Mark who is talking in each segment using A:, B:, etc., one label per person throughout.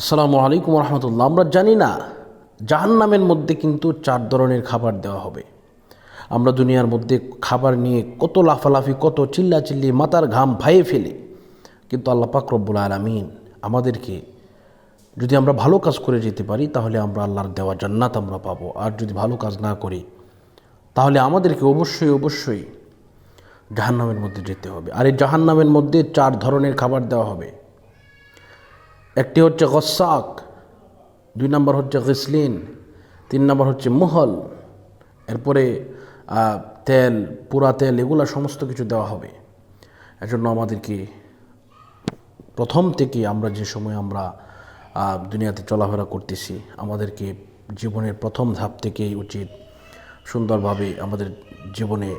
A: আসসালামু আলাইকুম রহমতুল্লাহ আমরা জানি না, জাহান্নামের মধ্যে কিন্তু চার ধরনের খাবার দেওয়া হবে। আমরা দুনিয়ার মধ্যে খাবার নিয়ে কত লাফালাফি, কত চিল্লাচিল্লি, মাথার ঘাম ভাইয়ে ফেলি। কিন্তু আল্লাহ পাক রব্বুল আলমিন আমাদেরকে যদি আমরা ভালো কাজ করে যেতে পারি, তাহলে আমরা আল্লাহর দেওয়া জান্নাত আমরা পাবো। আর যদি ভালো কাজ না করি, তাহলে আমাদেরকে অবশ্যই অবশ্যই জাহান্নামের মধ্যে যেতে হবে। আর এই জাহান্নামের মধ্যে চার ধরনের খাবার দেওয়া হবে। একটি হচ্ছে গসাক, দুই নম্বর হচ্ছে গিসলিন, তিন নম্বর হচ্ছে মুহল। এরপরে তেল, পুরা তেল, এগুলো সমস্ত কিছু দেওয়া হবে। এজন্য আমাদেরকে প্রথম থেকে আমরা যে সময় আমরা দুনিয়াতে চলাফেরা করতেছি, আমাদেরকে জীবনের প্রথম ধাপ থেকেই উচিত সুন্দরভাবে আমাদের জীবনে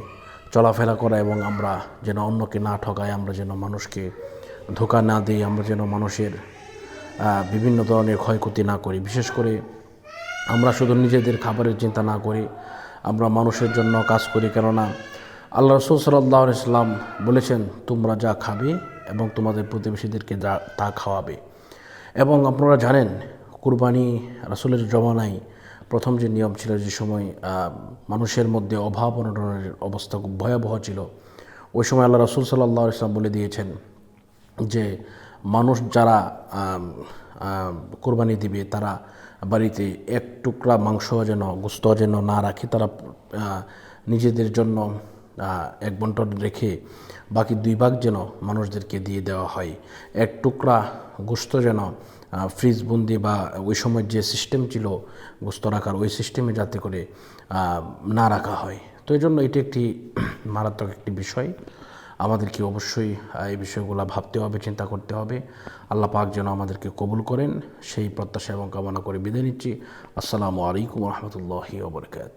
A: চলাফেরা করা এবং আমরা যেন অন্যকে না ঠকাই, আমরা যেন মানুষকে ধোকা না দিই, আমরা যেন মানুষের বিভিন্ন ধরনের ক্ষয়ক্ষতি না করি। বিশেষ করে আমরা শুধু নিজেদের খাবারের চিন্তা না করি, আমরা মানুষের জন্য কাজ করি। কেননা আল্লাহ রসুল সাল্লাহ ইসলাম বলেছেন, তোমরা যা খাবে এবং তোমাদের প্রতিবেশীদেরকে যা, তা খাওয়াবে। এবং আপনারা জানেন, কুরবানি রাসুলের জমানায় প্রথম যে নিয়ম ছিল, যে সময় মানুষের মধ্যে অভাব অনটনের অবস্থা খুব ভয়াবহ ছিল। ওই সময় আল্লাহ রসুল সাল্লাহ ইসলাম বলে দিয়েছেন যে মানুষ যারা কোরবানি দিবে, তারা বাড়িতে এক টুকরা মাংস যেন, গোস্ত যেন না রাখে, তারা নিজেদের জন্য এক বন্টন রেখে বাকি দুই ভাগ যেন মানুষদেরকে দিয়ে দেওয়া হয়। এক টুকরা গোস্ত যেন ফ্রিজ বন্দি বা ওই সময় যে সিস্টেম ছিল গোস্ত রাখার, ওই সিস্টেমে যাতে করে না রাখা হয়। তো এই জন্য এটি একটি মারাত্মক একটি বিষয়। আমাদেরকে অবশ্যই এই বিষয়গুলো ভাবতে হবে, চিন্তা করতে হবে। আল্লাহ পাক যেন আমাদেরকে কবুল করেন। সেই প্রত্যাশা এবং কামনা করে বিদায় নিচ্ছি। আসসালামু আলাইকুম রহমতুল্লাহি ওবরকাত